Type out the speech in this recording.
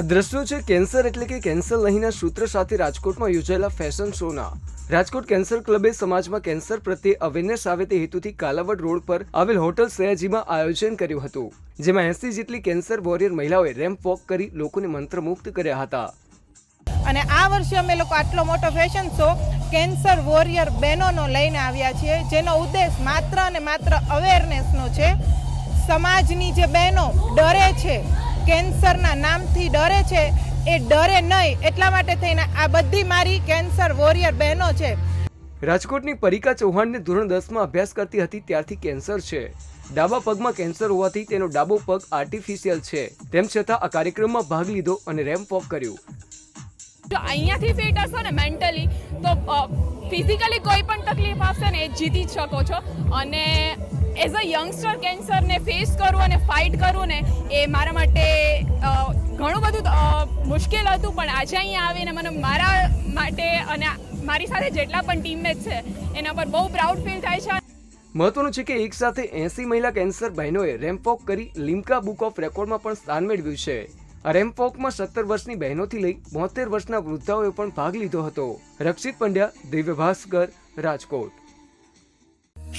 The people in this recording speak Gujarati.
આ છે કેન્સર એટલે કે કેન્સર નહીંના સૂત્ર સાથે રાજકોટમાં યોજાયેલા ફેશન શોના. રાજકોટ કેન્સર ક્લબે સમાજમાં કેન્સર પ્રત્યે અવેરનેસ આવે તે હેતુથી કાલાવડ રોડ પર આવેલ હોટલ સયાજીમાં આયોજન કર્યું હતું, જેમાં એસી જેટલી કેન્સર વોરિયર મહિલાઓએ રેમ્પ વોક કરી લોકોને મંત્રમુગ્ધ કર્યા હતા. અને આ વર્ષે અમે લોકો આટલો મોટો ફેશન શો કેન્સર વોરિયર બહેનોનો લઈને આવ્યા છીએ, જેનો ઉદ્દેશ માત્ર અને માત્ર અવેરનેસનો છે. સમાજની જે બહેનો ડરે છે કેન્સરના નામથી ડરે છે. એ ડરે નહીં એટલા માટે થઈને આ બધી મારી કેન્સર વોરિયર બહેનો છે. રાજકોટની પરિકા ચૌહાણને ધોરણ દસમાં અભ્યાસ કરતી હતી ત્યારથી કેન્સર છે. ડાબા પગમાં કેન્સર હોવાથી તેનો ડાબો પગ આર્ટિફિશિયલ છે. તેમ છતાં આ કાર્યક્રમમાં ભાગ લીધો અને રેમ્પ વોક કર્યું. જો અહીંયાથી ફિટ હશો ને મેન્ટલી તો ફિઝિકલી કોઈ પણ તકલીફ આવશે ને એ જીતી જ શકો છો. અને એઝ અ યંગસ્ટર કેન્સરને ફેસ કરવું અને ફાઇટ કરવું ને, એ મારા માટે ઘણું બધું મુશ્કેલ હતું, પણ આજે અહીંયા આવીને મને મારા માટે અને મારી સાથે જેટલા પણ ટીમમેટ છે, એના પર બહુ પ્રાઉડ ફીલ થાય છે. મહત્વનું છે કે એક સાથે એસી મહિલા કેન્સર બહેનોએ રેમ્પોક કરી લિમ્કા બુક ઓફ રેકોર્ડમાં પણ સ્થાન મેળવ્યું છે. રેમ્પોકમાં સત્તર વર્ષની બહેનોથી લઈ બોતેર વર્ષના વૃદ્ધાઓએ પણ ભાગ લીધો હતો. Rakshit Pandya Divya Bhaskar Rajkot.